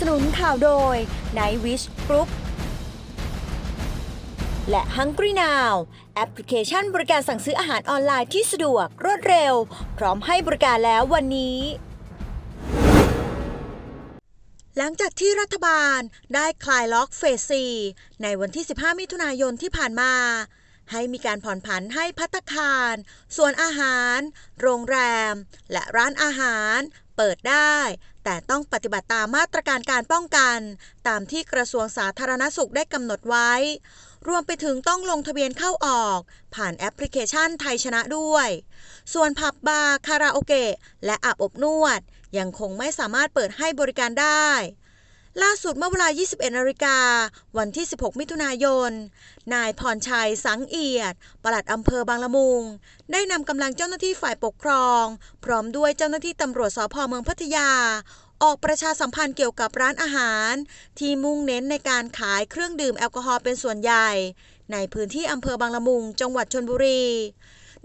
สนุนข่าวโดย Night Wish Group และ Hungry Now แอปพลิเคชันบริการสั่งซื้ออาหารออนไลน์ที่สะดวกรวดเร็ว พร้อมให้บริการแล้ววันนี้ หลังจากที่รัฐบาลได้คลายล็อกเฟส 4 ในวันที่ 15 มิถุนายนที่ผ่านมาให้มีการผ่อนผันให้พัตตาคารส่วนอาหาร โรงแรม และร้านอาหาร เปิดได้ แต่ต้องปฏิบัติตามมาตรการการป้องกัน ตามที่กระทรวงสาธารณสุขได้กำหนดไว้ รวมไปถึงต้องลงทะเบียนเข้าออก ผ่านแอปพลิเคชันไทยชนะด้วย ส่วนผับบาร์คาราโอเกะและอาบอบนวด ยังคงไม่สามารถเปิดให้บริการได้ ล่าสุดเมื่อเวลา 21นาฬิกา วันที่ 16 มิถุนายน นายพรชัย สังเอียด ปลัดอำเภอบางละมุง ได้นำกำลังเจ้าหน้าที่ฝ่ายปกครอง พร้อมด้วยเจ้าหน้าที่ตำรวจสพเมืองพัทยา ออกประชาสัมพันธ์เกี่ยวกับร้านอาหาร ที่มุ่งเน้นในการขายเครื่องดื่มแอลกอฮอล์เป็นส่วนใหญ่ ในพื้นที่อำเภอบางละมุง จังหวัดชนบุรี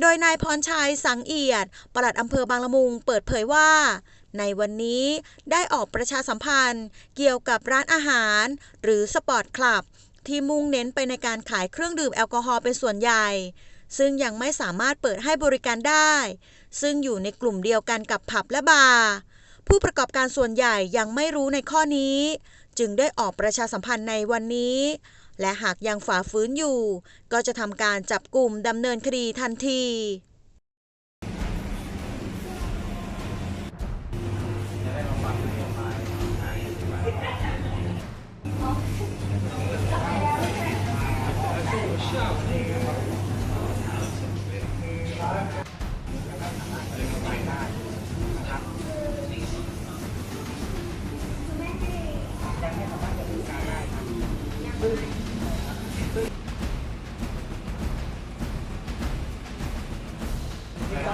โดยนายพรชัยสังเอียด ปลัดอำเภอบางละมุง เปิดเผยว่า ในวันนี้ได้ออกประชาสัมพันธ์ เกี่ยวกับร้านอาหาร หรือสปอร์ตคลับ ที่มุ่งเน้นไปในการขายเครื่องดื่มแอลกอฮอล์เป็นส่วนใหญ่ ซึ่งยังไม่สามารถเปิดให้บริการได้ ซึ่งอยู่ในกลุ่มเดียวกันกับผับและบาร์ผู้ประกอบการส่วนใหญ่ยังไม่รู้ในข้อนี้ จึงได้ออกประชาสัมพันธ์ในวันนี้ และหากยังฝ่าฝืนอยู่ ก็จะทำการจับกลุ่มดำเนินคดีทันที